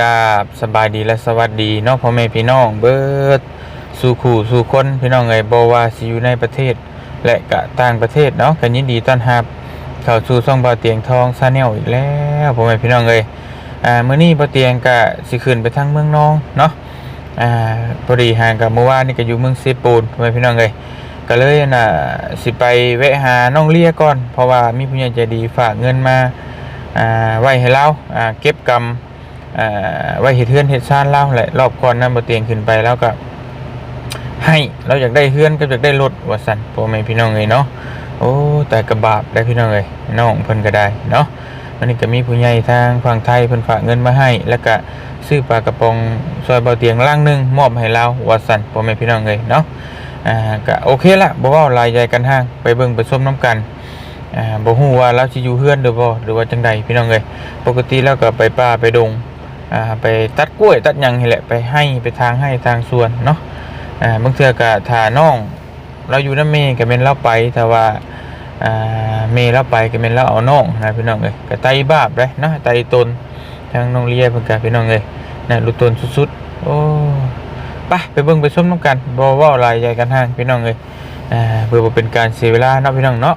กาบสบายดีและสวัสดีเนาะพ่อแม่พี่น้องเบิดสู่ขู่สู่คนพี่น้องเอยบ่ว่าสิอยู่ในประเทศ และก็ต่างประเทศเนาะก็ยินดีต้อนรับเข้าสู่ช่องบ่าเตียงทองซาแนลอีกแล้วพ่อแม่พี่น้องเอยอ่ามื้อนี้บ่าเตียงก็สิขึ้นไปทางเมืองน้องเนาะอ่าพอดีห่างกับเมื่อวานนี่ก็อยู่เมืองเซปูนพ่อแม่พี่น้องเอยก็เลยน่ะสิไปแวะหาน้องเลียก่อน เพราะว่ามีผู้ใหญ่ใจดีฝากเงินมาอ่าไว้ให้เราอ่าเก็บกำ ไว้เห็ดเฮือนเห็ดซ่านเล่าแหละรอบก่อนนั้นบ่เตียงขึ้นไปแล้วก็ ให้เราอยากได้เฮือนก็อยากได้รถว่าสั่นพ่อแม่พี่น้องเอ้ยเนาะโอ้แต่กระบาปได้พี่น้องเอ้ยน้องเพิ่นก็ได้เนาะวันนี้ก็มีผู้ใหญ่ทางฝั่งไทยเพิ่นฝากเงินมาให้ แล้วก็ซื้อปลากระป๋องซอยเบาเตียงล่างหนึงมอบให้เราว่าสั่นพ่อแม่พี่น้องเอ้ยเนาะอ่าก็โอเคละบ่เว้าลายใหญ่กันห้างไปเบิ่งไปชมน้ำกันอ่าบ่ฮู้ว่าเราสิอยู่เฮือนหรือบ่หรือว่าจังใดพี่น้องเอ้ยปกติแล้วก็ไปป่าไปดง อ่าไปตัดกล้วยตัดยังนี่แหละไปให้ไปทางให้ทางส่วนเนาะอ่าบางเทื่อก็ถ้าน้อง เราอยู่นำเมย์ก็แม่นเราไปแต่ว่าอ่าเมเราไปก็แม่นเราเอาน้องนะพี่น้องเอ้ยก็ไตบาปเด้เนาะไตตนทางน้องเลียเพิ่นก็พี่น้องเอ้ยน่ะรู้ตนสุดๆโอ้ไปไปเบิ่งไปชมนํกันบ่เว้าหลายใหญ่กันทางพี่น้องเอ้ยเพื่อเป็นการเสียเวลาเนาะพี่น้องเนาะ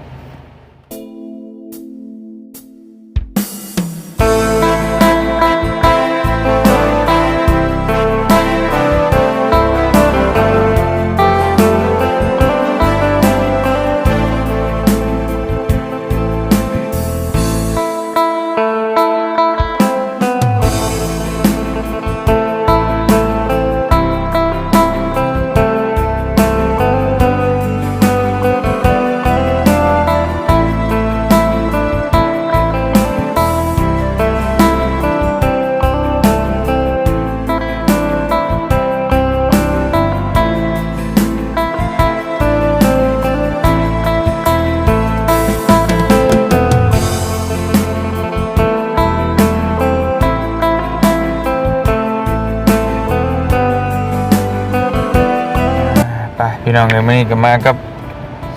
พี่น้องเอ้ยมื้อนี้ก็มากับ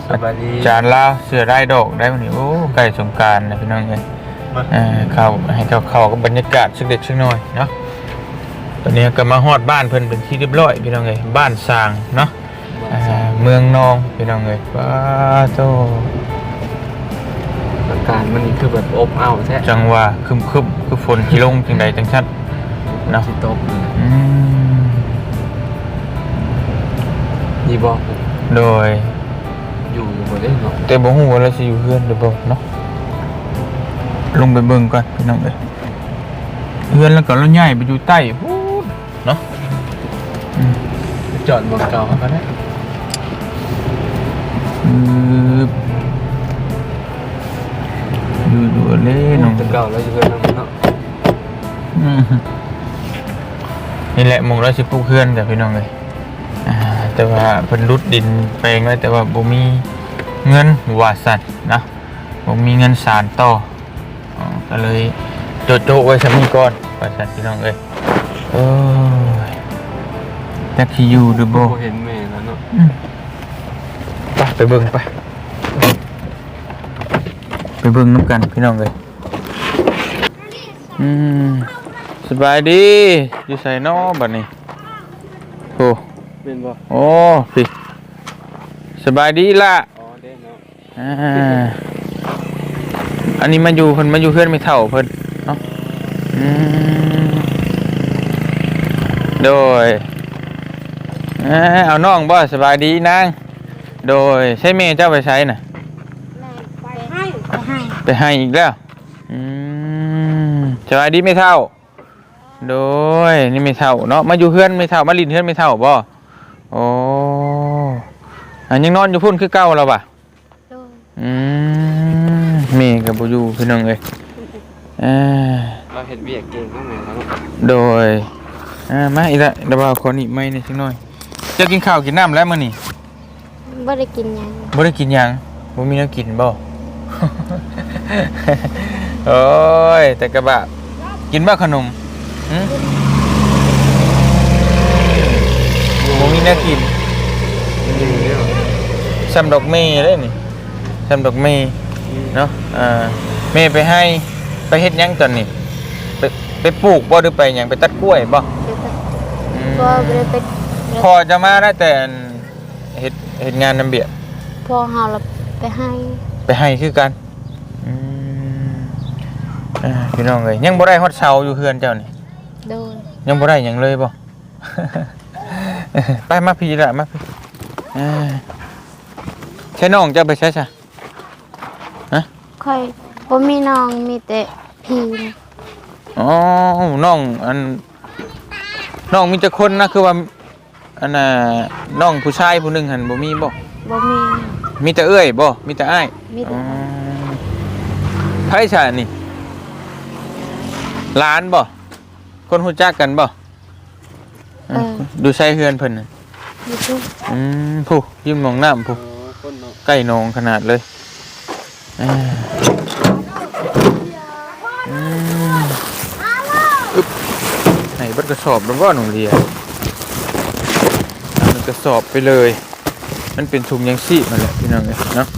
สบายดีจานลาวเสือได้ดอกได้วันนี้โอ้ใกล้สงกรารนะพี่น้องเอ้ยมาเออเข้าให้เข้าเข้ากับบรรยากาศสักเด็กสักหน่อยเนาะตอนนี้ก็มาฮอดบ้านเพิ่นเป็นที่เรียบร้อยพี่น้องเอ้ยบ้านสร้างเนาะอ่าเมืองนองพี่น้องเอ้ยว้าโต อาการมันนี่คือแบบอบอ้าวแท้จังว่าคึมคึมๆคือฝนสิลงจังใดจังชัด เนาะ สิตกนี่อืม นี่บอกโดย อยู่บ่ได้เนาะแต่บ่ฮู้ว่าเราสิอยู่เฮือนหรือบ่เนาะลงไปเบิ่งก่อนพี่น้องเอ้ยเฮือนแล้วก็เราย้ายไปอยู่ใต้พูดเนาะอืมจอดบนเก่าก็ได้อือดูดูเล่น้องแต่เก่าแล้วอยู่กันนำเนาะอืมนี่แหละหมองเราสิปลูกเฮือนแต่พี่น้องเลยอ่า แต่ว่าเพิ่นรุดดินแปลงไว้แต่ว่าบ่มีเงินว่าสั่นนะบ่มีเงินสารต่ออ๋อก็เลยโจโจไว้ซะมีก่อนว่าสั่นพี่น้องเอ้ยโอ้ยจักสิอยู่หรือบ่บ่เห็นแม่แล้วเนาะไปไปเบิ่งไป ไปเบิ่งน้ำกันพี่น้องเลยอืมสบายดี อยู่ใส่นอบัดนี้โอ้ เป็นบ่โอ้พี่สบายดีล่ะอ๋อได้เนาะอ่าอันนี้มาอยู่เพิ่นมาอยู่เพื่อนไม่เท่าเพิ่นเนาะอืมโดยเอ้ยเอาน้องบ่สบายดีนางโดยใช้เมย์เจ้าไปใช้น่ะ ไปให้ไปให้ไปให้อีกแล้ว อืมสบายดีไม่เท่า โดยนี่ไม่เท่าเนาะ มาอยู่เพื่อนไม่เท่า มาลินเพื่อนไม่เท่าบ่ โอ้อันยังนอนอยู่พุ่นคือเก่าแล้วป่ะโดยอืมเมย์กับบูยูพี่น้องเอ้ยเอ่าเราเฮ็ดเวียกเก่งทั้งแม่แล้วเนาะโดยอ่ามาอีกและเดี๋ยวเอาคนอีกไม่นี่สักหน่อยจะกินข้าวกินน้ำแล้วมื้อนี้บ่ได้กินหยังบ่ได้กินหยังบ่มีแนวกินบ่ โอ้ยแต่กระบะกินบ่ขนมหึบ่มี แนวกินดีเนาะซ้ำดอกเมย์เด้นี่ซ้ำดอกเมย์เนาะอ่าเมย์ไปให้ไปเฮ็ดหยังตอนนี้ไปไปปลูกบ่หรือไปหยังไปตัดกล้วยบ่เดี๋ยวก็อืมบ่ได้ไปพอจะมาได้แต่อันเฮ็ดเฮ็ดงานนำเบียดพอเฮาเราไปให้ไปให้คือกันอืมอ่าพี่น้องเอ้ยยังบ่ได้ฮอดเช้าอยู่เฮือนเจ้านี่โดยยังบ่ได้หยังเลยบ่ ไปมาพี่ละมาพี่อ่าใช่น้องจะไปใช่ซะค่อยบ่มีน้องมีแต่พี่นะอ๋อน้องอันน้องมีแต่คนนะคือว่าอันน่ะน้องผู้ชายผู้หนึงหั่นบ่มีบ่บ่มีมีแต่เอ้ยบ่มีแต่อ้ายมีแต่อ๋อไผซะนี่หลานบ่คนฮู้จักกันบ่ เออดูใช้เฮือนเพิ่นน่ะอยู่ทุกอืมผู้ยิ้มหนองน้ำผู้อ๋อคนเนาะใกล้หนองขนาดเลยอ่าอืมอึ๊บไหนเบัดกระสอบแล้วก็หนูเรียเอาหนึ่งกระสอบไปเลย มันเป็นถุงยังชีพมันแหละพี่น้องเลยเนาะ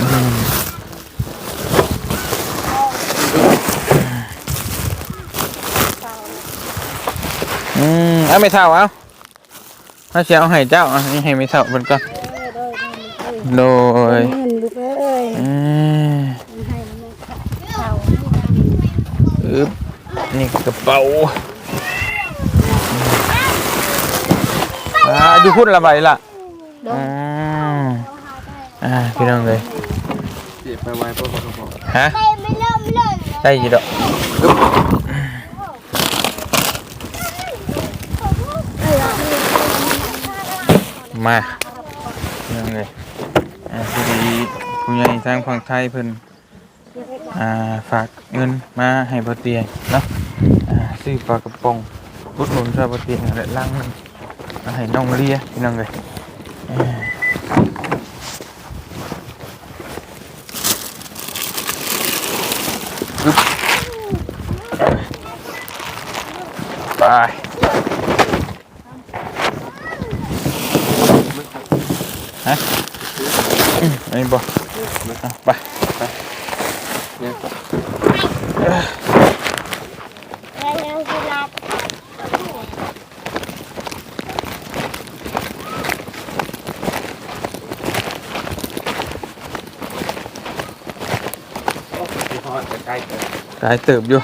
อืม อืมเอาไม่เท่าเอาเอาเสียเอาให้เจ้าเอาให้ไม่เท่าเพิ่นก่อนโดยเงินลูกเอ้ยอืมให้ลูกเฒ่าอึ๊บนี่กระเป๋าอ่าอยู่พุ่นละใบล่ะโดอืยมอ่าพี่น้องเลยเจ็บไปไว้พวกเขาบอกฮะได้อยี่ดอกอึ๊บ มาพี่น้องเลยาพอดีผู้ใหญ่ทางฝั่งไทยเพิ่นอ่าฝากเงินมาให้บ่เตียงเนาะอ่าซื้อปลากระป๋องพุดหนุนซะบ่เตียงและลังนึงมาให้น้องเลียพี่น้องเลยอ่าอึ๊บไป ฮะอืมอันนี้บ่อะไปเนี่ยที่ฮอดใกล้ๆกันกายเติบอยู่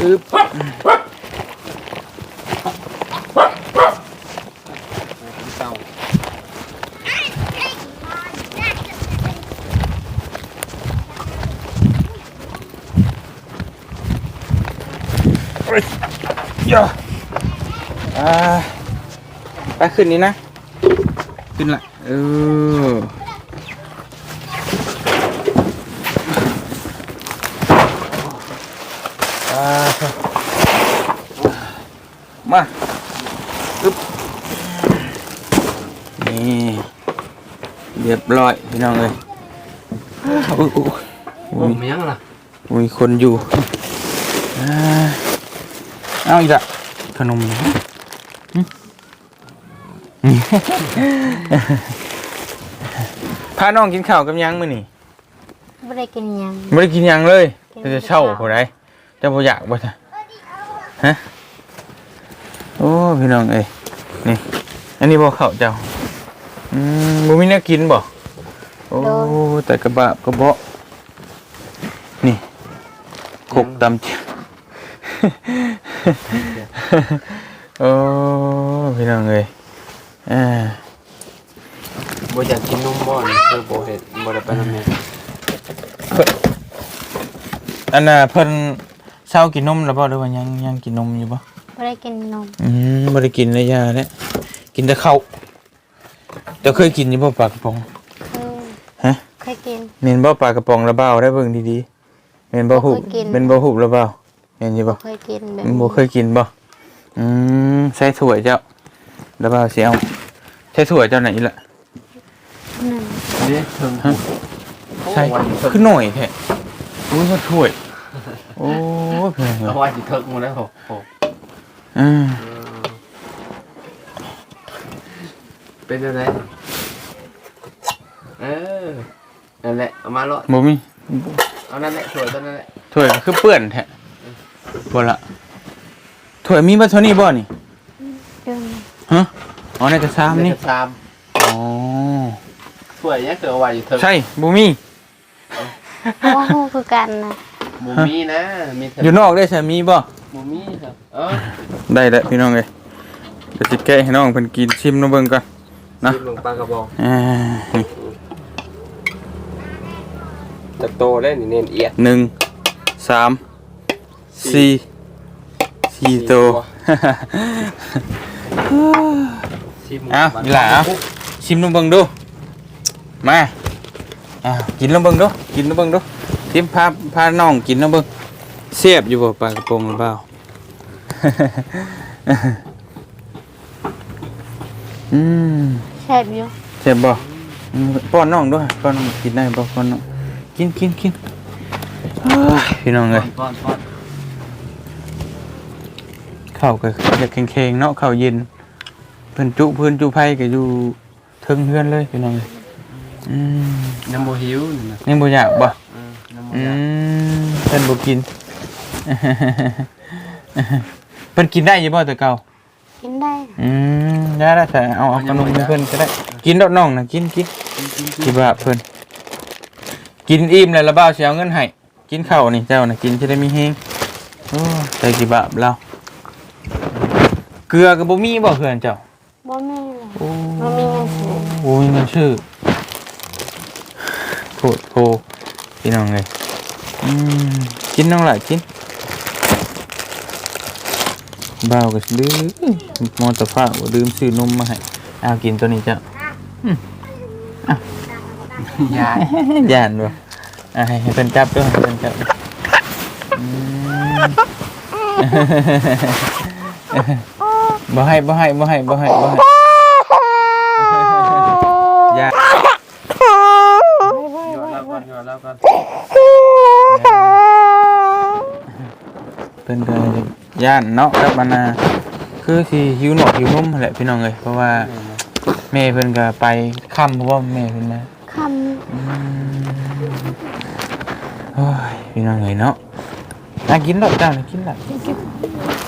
อึ๊บ เศร้า ย่า อ่าไปขึ้นนี้นะ ขึ้นละเอออ่ามาอึ๊บนี่เรียบร้อยพี่น้องเลยอุ้ยอุ้ยโอ้ไม่ยังล่ะมีคนอยู่อ่าเอาอีกละขนมหึหึ พาน้องกินข้าวกับหยังมื้อนี่บ่ได้กินหยังไม่ได้กินหยังเลยกินจะจะเช่าข้าว ผู้ใดเจะบ่อยากบ่จ้ะฮะโอ้พี่น้องเอ้ยนี่ อันนี้บ่เข้าวเจ้าอืมบ่มีแนวกินบ่โอ้แต่กระบะกระเบาะนี่ขกตำเจียวโอ้พี่น้องเอ้ย อ่าบ่อยากกินนมบ่อนคือบ่เห็ดบ่ได้ไปนำแม่อันน่ะเพิ่นเช้ากินนมแล้วบ่หรือว่ายังยังกินนมอยู่บ่บ่ได้กินนมอืมบ่ได้กินเลยยาเนี่ยกินแต่ข้าวเจ้าเคยกินอยู่บ่ปลากระป๋องเคยฮะเคยกินเมนบ่ปลากระป๋องระเบ้าได้เบิ่งดีๆเมนบ่หูบบ่เคยกินเมนบ่หูบระเบ้าเห็นอยู่บ่บ่ เคยกินแบบอืมบ่เคยกินบ่ อืมใส่ถ้วยเจ้าระเบ้าสิเอา ใส่ถ้วยเจ้าไหนล่ะนั่นเด้เพิ่งฮะใช่คือหน่อยแท้อุ้ยมาถ้วย โอ้ยเพิ่นเอาไว้สิเทิกหมดแล้วโอ้โหอืมเป็นอะไรเออนั่นแหละเอามาเลาะบ่มีเอานั่นแหละสวยตัวนั้นแหละถ้วยก็คือเปื้อนแท้บ่ละถ้วยมีบ่เท่านี้บ่นี่เดินฮะ อ๋อในกระซามนี่เดี๋ยวจะชามอ๋อสวยเนี่ยเสือไว้อยู่เถอะใช่บ่มีโอ้โหคือกันนะหมูมีนะมีเถอยู่อะนอกได้ใช่มีบ่หมูมีครับเออได้แล้วพี่น้องเอ้ยจะสิแกะให้น้องเพิ่นกินชิมน้ำเบิ่งก่อนนะชิมลงปลากระบอกอ่านี่จะโตได้นี่เน้นเอียดหนึ่งสามสี่สี่ตัว ชิมอ้าวอีหล่าเอาชิมน้ำเบิ่งดูมาอ้าวกินน้ำเบิ่งดูกินน้ำเบิ่งดูทิมพาพาน้องกินน้ำเบิ่งเสียบอยู่บ่ปลากระโปรงหรือเปล่า อืมแซ่บอยู่เจ็บบ่อืมป้อนน้องด้วยป้อนน้องกินได้บ่ป้อนน้องกินกินกินเอ้ยพี่น้องเลย ป้อนป้อนข้าวก็อยากแข็งๆเนาะข้าวเย็น เพิ่นจุเพิ่นจุไผก็อยู่เทิงเฮือนเลยพี่น้องเลยอืมน้ำโมหิวนี่นะยังบ่อยากบ่เออน้ำโมอือยากมเพิ่นบ่กิน เพิ่นกินได้อยู่บ่แต่เก่า กินได้อืมได้แล้วแต่เอาเอาขนมให้เพิ่นก็ได้ กินดอกน้องน่ะกินกินกินกินกิคินดว่าเพิ่นกินอิ่มแล้วละบ่าวสิเอาเงินให้กินข้าวนี่เจ้าน่ะกินจะได้มีแฮงโอ้ใจกี่บาทเราเกลือก็บ่มีบ่เพื่อนเจ้า บ่มีโอ้บ่มีเงินซื้อโอ้ยเงินชื่อโพดโพพี่น้องเลยอืมกินน้องหลายกินบ่าวก็สิดื้อมอตฟ้าบ่ลืมซื้อนมมาให้เอากินตัวนี้จ้ายาย่านบ่อะให้ให้เพิ่นจับด้วยให้เพิ่นจับอืม บ่ให้บ่ให้บ่ให้บ่ให้บ่ให้อย่าหยอดแล้วก่อนหยอดแล้วก่อนเพิ่นก็ย่านเนาะครับมันน่ะคือสิหิวหนอกหิวนมนั่นแหละพี่น้องเอ้ยเพราะว่าแม่เพิ่นก็ไปค่ำเพราะว่าแม่เพิ่นมาคำอืมโอ้ยพี่น้องเอ้ยเนาะอะกินดอกจ้าน่ะกินละกินกิน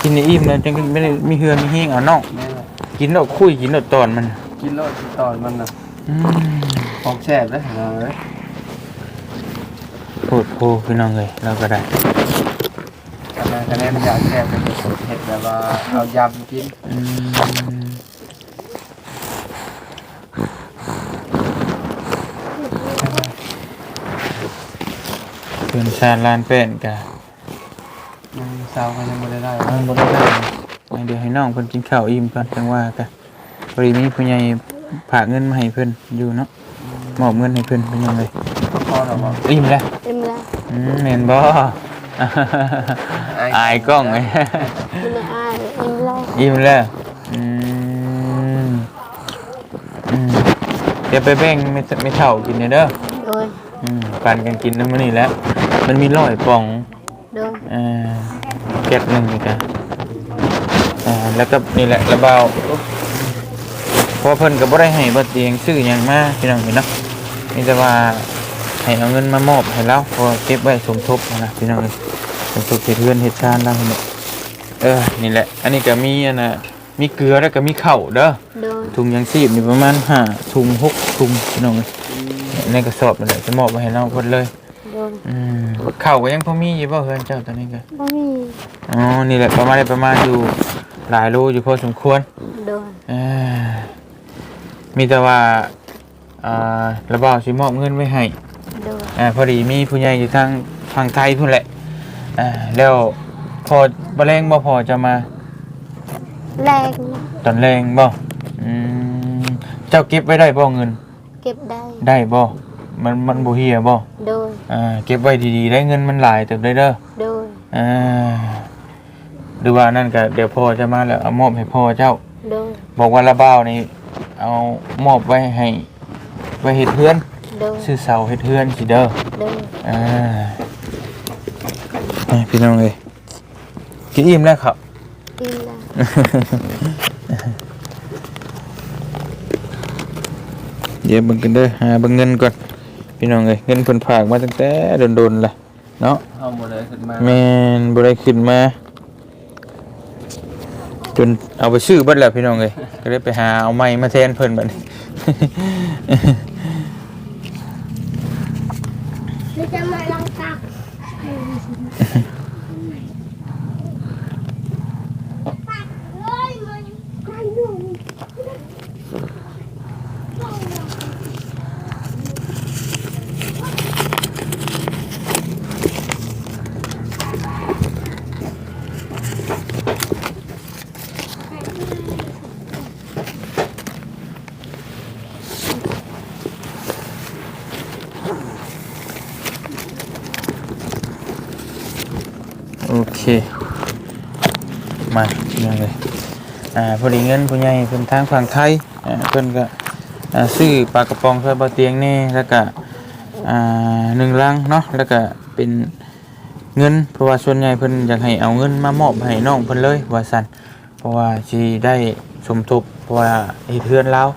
กินให้อิ่มแล้วจังไม่ได้มีเหือมีแห้งเอาน้องแม่ละกินดอกคุยกินดอกตอนมันกินแล้วตอนมันน่ะอืมของแซ่บเลยเอาเลยโคตรโพพี่น้องเลยเราก็ได้คะแนนคะแนนอยากแซ่บเป็นเห็ดแบบว่าเอายำกินอืมเพื่อนชาติลานเป็นกะ อืมเศร้าก็ยังไม่ได้ได้มันบ่ได้ได้เดี๋ยวให้น้องเพิ่นกินข้าวอิ่มก่อนจังว่ากะพอดีมีผู้ใหญ่ฝากเงินมาให้เพิ่นอยู่เนาะมอบเงินให้เพิ่นเป็นยังไงพอหรอบอกอิ่มแล้วเต็มแล้วอืมแม่นบ่อายกล้องไงไม่ได้อายอิ่มแล้วอิ่มแล้วอืมอืมเดี๋ยวไปแบ่งไม่ไม่เท่ากินเด้อโดยอืมปันกันกินน้ำมันนี่แหล้วมันมีร้อยป่องโดยเอ่อ แก๊สหนึ่งนี่กันอ่าแล้วก็นี่แหละระเบาเพราะเพิ่นก็บ่ได้ให้บ่เตียงซื้อหยังมาพี่น้องเห็นเนาะมีแต่ว่าให้เอาเงินมามอบให้เราเพอเก็บไว้สมทบนะพี่น้องเอ้ยสมทบเฮ็ดเรือนเฮ็ดชานเราเนี่ยเออนี่แหละ อันนี้ก็มีอันน่ะมีเกลือแล้วก็มีข้าวเด้อโดยถุงยางชีพนี่ประมาณห้าถุงหกถุงพี่น้องเอ้ยในกระสอบนั่นแหละจะมอบไปให้เราหมดเลยโดยอืมข้าวก็ยังพอมีอยู่บ่เฮือนเจ้าตอนนี้ก็บ่มี อ๋อ นี่แหละประมาณได้ประมาณอยู่หลายโลอยู่พอสมควรโดยเอ้อมีแต่ว่าอ่าระเบาสิมอบเงินไว้ให้โดยอ่าพอดีมีผู้ใหญ่อยู่ทางฝั่งไทยพุ่นแหละอ่าแล้วพอบ่แรงบ่พอจะมาแรงตอนแรงบ่อืมเจ้าเก็บไว้ได้บ่เงินเก็บได้ได้บ่มันมันบ่เหี่ยบ่โดยอ่าเก็บไว้ดีๆได้เงินมันหลายเติบได้เด้อโดยอ่า หรือว่านั่นก็เดี๋ยวพ่อจะมาแล้วเอามอบให้พ่อเจ้า โดยบอกว่าละเบ้านี่เอามอบไว้ให้ไว้เฮ็ดเฮือนโดยซื้อเสาเฮ็ดเฮือนสิเด้อโดยอ่านี่พี่น้องเอ้ยกินอิ่มแล้วครับอิ่มแล้วเดี๋ยวเบิ่งกันเด้อหาเบิ่งเงินก่อนพี่น้องเอ้ยเงินเพิ่นฝากมาตั้งแต่โดนๆล่ะเนาะเฮาบ่ได้ขึ้นมาแม่นบ่ได้ขึ้นมา จนเอาไปซื้อเบิดแล้วพี่น้องเลยก็เลยไปหาเอาไม้มาแทนเพิ่นบัดนี้จะมาลองตัก โอเค มาพี่น้องเอ้ยอ่าพอดีเงินผู้ใหญ่เพิ่นทางฝั่งไทยอ่าเพิ่นก็อ่าซื้อปลากระป๋องใส่บ่เตียงแน่แล้วก็อ่าหนึ่งลังเนาะแล้วก็เป็นเงินเพราะว่าส่วนใหญ่เพิ่นอยากให้เอาเงินมามอบให้น้องเพิ่นเลยว่าซั่นเพราะว่าสิได้สมทบเพราะว่าเฮ็ดเฮือนแล้ว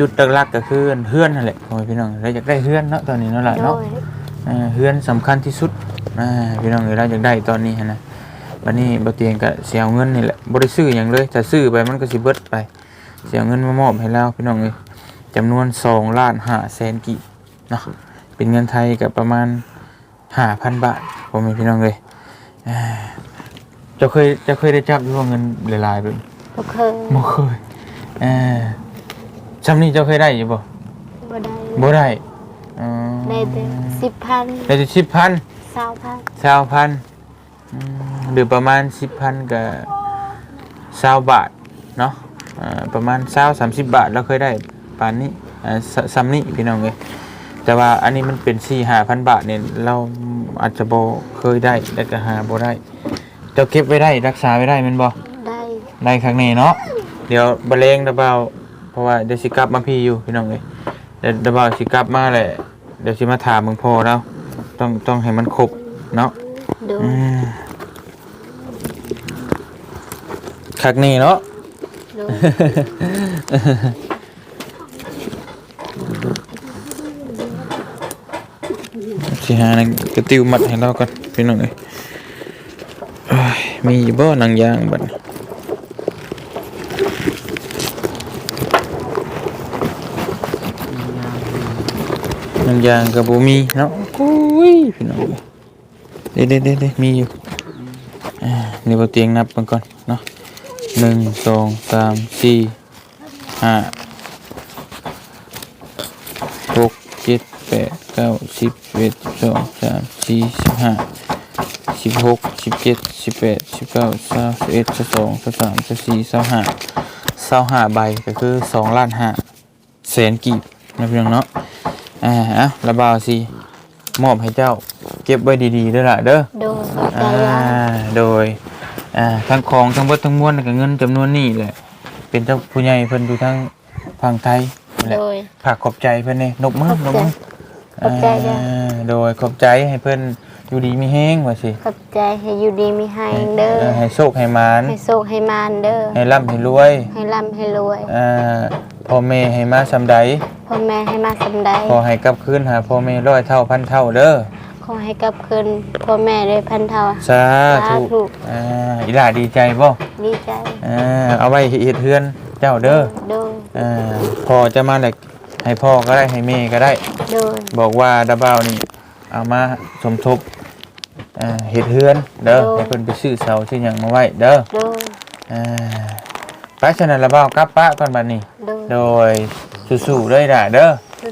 จุดหลักๆก็คือเฮือนนั่นแหละโอ้ยพี่น้องแล้วอยากได้เฮือนเนาะตอนนี้เนาะล่ะโดเนาะยอ่าเฮือนสำคัญที่สุดอ่าพี่น้องเอ๋ยเราอยากได้ตอนนี้หั้นนะวันนี้บ่เตียงก็เสียเงินนี่แหละบ่ได้ซื้อหยังเลยถ้าซื้อไปมันก็สิเบิดไป เสียเงินมามอบให้เราพี่น้องเอ้ยจำนวน2ล้าน5แสนกีบเนาะเป็นเงินไทยก็ประมาณ 5,000 บาทพ่อแม่พี่น้องเอ้ยอ่าเจ้าเคยเจ้าเคยได้จับอยู่ว่าเงินหลายๆเบิ่บ่เคยบ่เคยเอ่า ซำนี้เจ้าเคยได้อยู่บ่บ่ได้บ่ได้อ๋อได้แต่สิบพันได้แต่10,000สาวพันสาวพันอืมหรือประมาณสิบพันกับสาวบาทเนาะอ่าประมาณสาวสามสิบบาทเราเคยได้ปานนี้อ่าซซัมนี้พี่น้องเลยแต่ว่าอันนี้มันเป็นสี่ห้าพันบาทเนี่ยเราอาจจะโบเคยได้แล้วก็หาโบได้เจ้าเก็บไว้ได้รักษาไว้ได้แมันบ่ได้ได้ครั้งนี้เนาะเดี๋ยวบะเลงระเบา เพราะว่าเดี๋ยวสิกลับมาพี่อยู่พี่น้องเลยเดี๋ยวระเบาสิกลับมาแหละเดี๋ยวสิมาถามมึงพอแล้วต้องต้องให้มันครบเนาะโดยอืมคักนี่เนาะ โดยสิหานังกระติวมัดให้เราก่อนพี่น้องเอ้ยเอ้ยมีอยู่บ่หนังยางบัดนี้ นังยางก็บ่มีเนาะอุ้ยพี่น้องเอ้เด้เด้เด้มีอยู่นี่บ่เตียงนับเบิ่งก่อนเนาะหนึ่งสองสามสี่ห้าหกเจ็ดแปดเก้าสิบเอ็ดสิบสองสามสี่สิบห้าสิบหกสิบเจ็ดสิบแปดสิบเก้าสามสิบเอ็ดสิบสองสิบสามสิบสี่สิบห้าสิบห้าใบก็คือสองล้านห้าแสนกีบนะพี่น้องเนาะ อ่าเอาระบาวสิมอบให้เจ้า เก็บไว้ดีๆเด้อล่ะเด้อ โดยขอบใจอ่าหลาย โดย อ่า ทั้งของทั้งเบดทั้งมวลกับเงินจำนวนนี้แหละ เป็นเจ้าผู้ใหญ่เพิ่นอยู่ทั้งฝั่งไทยนั่นแหละโดย ฝากขอบใจเพื่อนนี่นบมือนบมือขอบใจจ้ะ อ่าโดยขอบใจให้เพื่อนอยู่ดีมีแห้งว่าสิขอบใจให้อยู่ดีมีให้เด้อเออให้โชคให้มาน ให้โชคให้มานเด้อ ให้ร่ำให้รวย ให้ร่ำให้รวย อ่าพ่อแม่ให้มาสำใด พ่อแม่ให้มาสำใดขอให้กลับคืนหาพ่อแม่ร้อยเท่าพันเท่าเด้อขอให้กลับคืนพ่อแม่ได้พันเท่าสาธุสาธุอ่าอีหล่าดีใจบ่ดีใจอ่าเอาไว้เฮ็ดเฮือนเจ้าเด้อโดยอ่าพ่อจะมาแหละให้พ่อก็ได้ให้แม่ก็ได้โดยบอกว่าดาบาวนี่เอามาสมทบอ่าเห็ดเฮือนเด้อให้เพิ่นไปซื้อเสาซื้อหยังมาไว้เด้อโดยอ่าไปฉะนั้นดาบาวกลับปะก่อนบัดนี้โดยโดย สู้ๆเด้อด่าเด้อ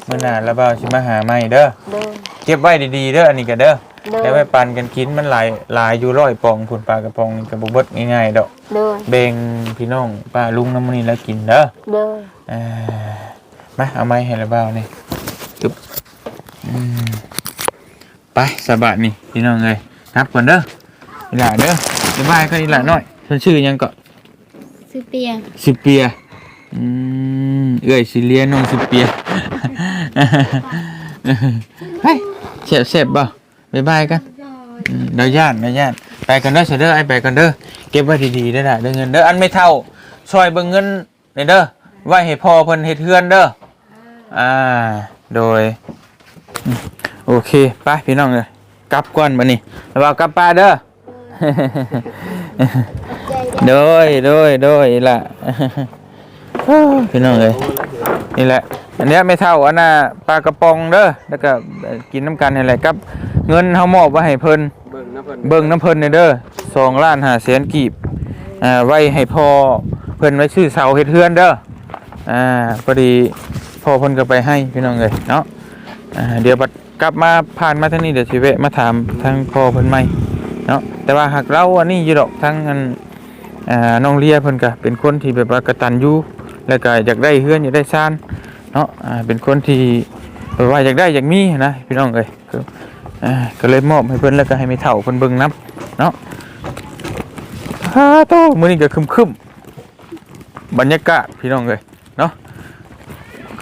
มื้อหน้าดาบาวสิมาหาใหม่เด้อโดยเก็บไว้ดีๆเด้ออันนี้ก็เด้อโดยแล้วไปปันกันกินมันหลายหลายอยู่ร้อยปองพุ่นปลากระปองนี่ก็บ่เบิดง่ายๆดอกโดยแบ่งพี่น้องป้าลุงน้ำมันนี่แล้วกินเด้อโดยอ่ามาเอาไม้ให้ระเบ้านี่ตึ๊บอืมไปสบายนี่พี่น้องเลยนับก่อนเด้ออีหล่าเด้อสบายก็อีหล่าน้อยฉันชื่อหยังก็ ซื้อเปีย สิเปีย อืมเอ้ยสิเลียน้องสิเปียเฮ้ยเสียบเสบบ่บายบายกันอืมเดี๋ยวย่านเดี๋ยวย่านไปกันเด้อเสยเด้อไอ้ไปกันเด้อเก็บไว้ดีๆเด้อล่ะเด้อเงินเด้ออันไม่เท่าช่วยเบิ่งเงินเด้อไว้ให้พ่อเพิ่นเฮ็ดเฮือนเด้ออ่าโดยอืมโอเคไปพี่น้องเลยกลับก่อนบัดนี้ระวังกลับป้าเด้อ โดยโดยโดยล่ะ พี่น้องเอ้ยนี่แหละ อันเนี้ยไม่เท่าอันน่ะปลากระป๋องเด้อแล้วก็กินน้ำกันนี่แหละครับ เงินเฮามอบไว้ให้เพิ่นเบิ่งนะเพิ่นเบิ่งน้ำเพิ่นนี่เด้อสองล้านห้าแสนกีบอ่าไว้ให้พ่อเพิ่นไว้ซื้อเสาเฮ็ดเฮือนเด้ออ่าพอดีพ่อเพิ่นก็ไปให้พี่น้องเอ้ยเนาะอ่าเดี๋ยวบัดกลับมาผ่านมาทางนี้เดี๋ยวสิแวะมาถามทางพ่อเพิ่นใหม่เนาะแต่ว่าหากเราอันนี้อยู่ดอกทางอันอ่าน้องเลียเพิ่นก็เป็นคนที่แบบว่ากตัญญู แล้วก็อยากได้เฮือนอยากได้ซ่านเนาะเป็นคนที่ว่าอยากได้อยากมีนะพี่น้องเอ้ยก็เลยมอบให้เพิ่นแล้วก็ให้ไม่เท่าเพิ่นเบิ่งนํเนาะฮ่าโตมื้อนี้ก็คึมๆบรรยากาศพี่น้องเอ้ยเนาะ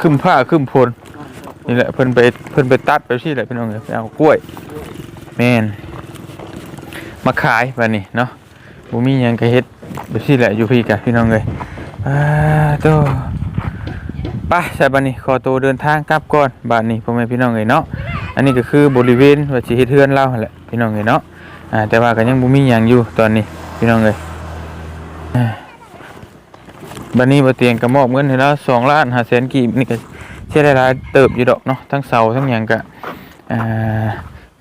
คึมผ้าคึมฝนนี่แหละเพิ่นไปเพิ่นไปตัดไปซี่แหละพี่น้องเอ้ยไปเอากล้วยแมนมาขายบัดนี้เนาะบ่มียังก็เฮ็ดไปซี่แหละอยู่พี่กะพี่น้องเอ้ย อ่าโตไปใช่บัดนี้ขอตัวเดินทางกลับก่อนบัดนี้พ่อแม่พี่น้องเอ้ยเนาะอันนี้ก็คือบริเวณว่าสิเฮ็ดเฮือนเราหั่นแหละพี่น้องเอ้ยเนาะอ่าแต่ว่าก็ยังบ่มีหยังอยู่ตอนนี้พี่น้องเอ้ยอ่าบัดนี้บ่เตียงก็มอบเงินให้เรา2ล้าน5แสนกีบนี่ก็เสียได้หลายเติบอยู่ดอกเนาะทั้งเสาทั้งหยังก็อ่า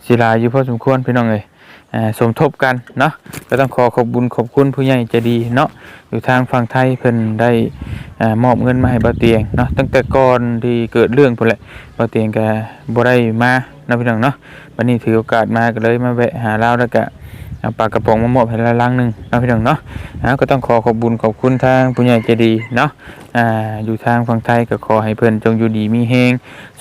สิหลายอยู่พอสมควรพี่น้องเอ้ย สมทบกันเนาะก็ต้องขอขอบบุญขอบคุณผู้ใหญ่ใจดีเนาะอยู่ทางฝั่งไทยเพิ่นได้มอบเงินมาให้บ่เตียงเนาะตั้งแต่ก่อนที่เกิดเรื่องพุ่นแหละบ่เตียงก็บ่ได้มานาะพี่น้องเนาะวันนี้ถือโอกาสมาก็เลยมาแวะหาเราแล้วก็ เอาปลากระป๋องมามอบให้ละลังหนึ่งเนาะพี่น้องเนาะก็ต้องขอขอบบุญขอบคุณทางผู้ใหญ่ใจดีเนาะอ่าอยู่ทางฝั่งไทยก็ขอให้เพิ่นจงอยู่ดีมีแฮง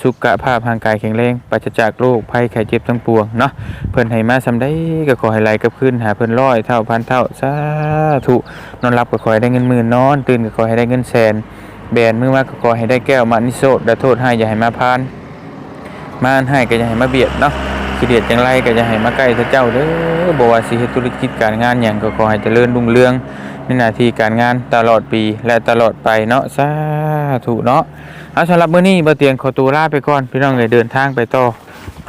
สุขภาพร่างกายแข็งแรงปราศจากโรคภัยไข้เจ็บทั้งปวงเนาะเพิ่นให้มาซำได้ก็ขอให้ไหลกับคืนหาเพิ่นร้อยเท่าพันเท่าสาธุนอนหลับก็ขอให้ได้เงินหมื่นนอน ตื่นก็ขอให้ได้เงินแสนแบนมือมาก็ขอให้ได้แก้วมานิโซดดาโทษให้อย่าให้มาพานมานให้ก็อย่าให้มาเบียดเนาะ ขี้เดียดจังไรก็อย่าให้มาใกล้พระเจ้าเด้อบอกว่าสิเฮ็ดธุรกิจการงานหยังก็ขอให้เจริญรุ่งเรืองในหน้าที่การงานตลอดปีและตลอดไปเนาะสาธุเนาะเอาสำหรับมื้อนี้บ่เตียงขอตัวลาไปก่อนพี่น้องเอ้ยเดินทางไปต่อ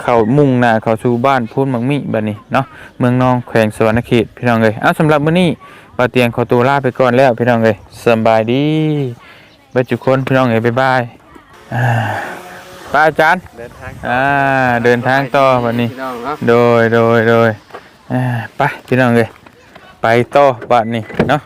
เข้ามุ่งหน้าเข้าสู่บ้านพูนมังมิบัดนี้เนาะเมืองนองแขวงสวรรณเขตพี่น้องเอ้ยเอาสำหรับมื้อนี้บ่เตียงขอตัวลาไปก่อนแล้วพี่น้องเอ้ยสบายดีบิดทุคนพี่น้องเอ๋ยบ๊ายบาย อ่าป้าอาจารย์เดินทางอ่าเดินทางต่อวันนี้ พี่น้องเนาะโดยโดยโดยอ่าไปพี่น้องเอ๋ยไปต่อบ้านนี้เนาะ